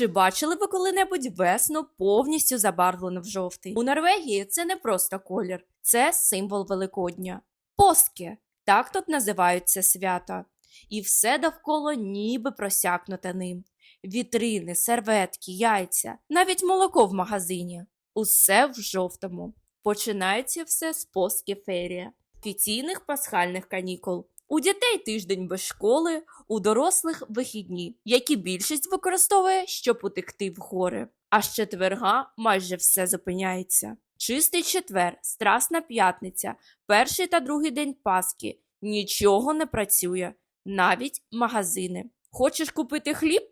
Чи бачили ви коли-небудь весну повністю забарвлену в жовтий? У Норвегії це не просто колір, це символ Великодня. Поски так тут називають це свято. І все довкола ніби просякнуте ним. Вітрини, серветки, яйця, навіть молоко в магазині. Усе в жовтому. Починається все з поскеферія, офіційних пасхальних канікул. У дітей тиждень без школи, у дорослих вихідні, які більшість використовує, щоб утекти в гори. А з четверга майже все зупиняється. Чистий четвер, страсна п'ятниця, перший та другий день Пасхи. Нічого не працює, навіть магазини. Хочеш купити хліб?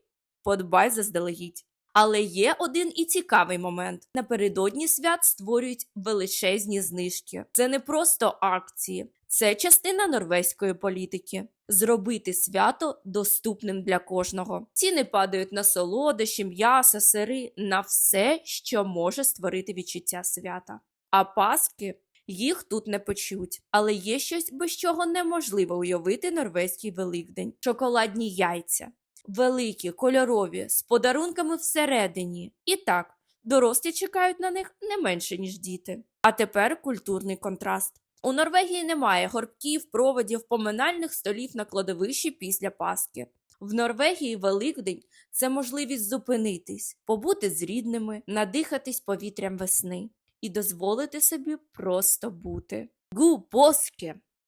Подбай заздалегідь. Але є один і цікавий момент: напередодні свят створюють величезні знижки. Це не просто акції, це частина норвезької політики. Зробити свято доступним для кожного. Ціни падають на солодощі, м'ясо, сири, на все, що може створити відчуття свята. А паски їх тут не почуть. Але є щось, без чого неможливо уявити норвезький великдень: шоколадні яйця. Великі, кольорові, з подарунками всередині. І так, дорослі чекають на них не менше, ніж діти. А тепер культурний контраст. У Норвегії немає горбків, проводів, поминальних столів на кладовищі після Пасхи. В Норвегії Великдень це можливість зупинитись, побути з рідними, надихатись повітрям весни і дозволити собі просто бути. Гу поски!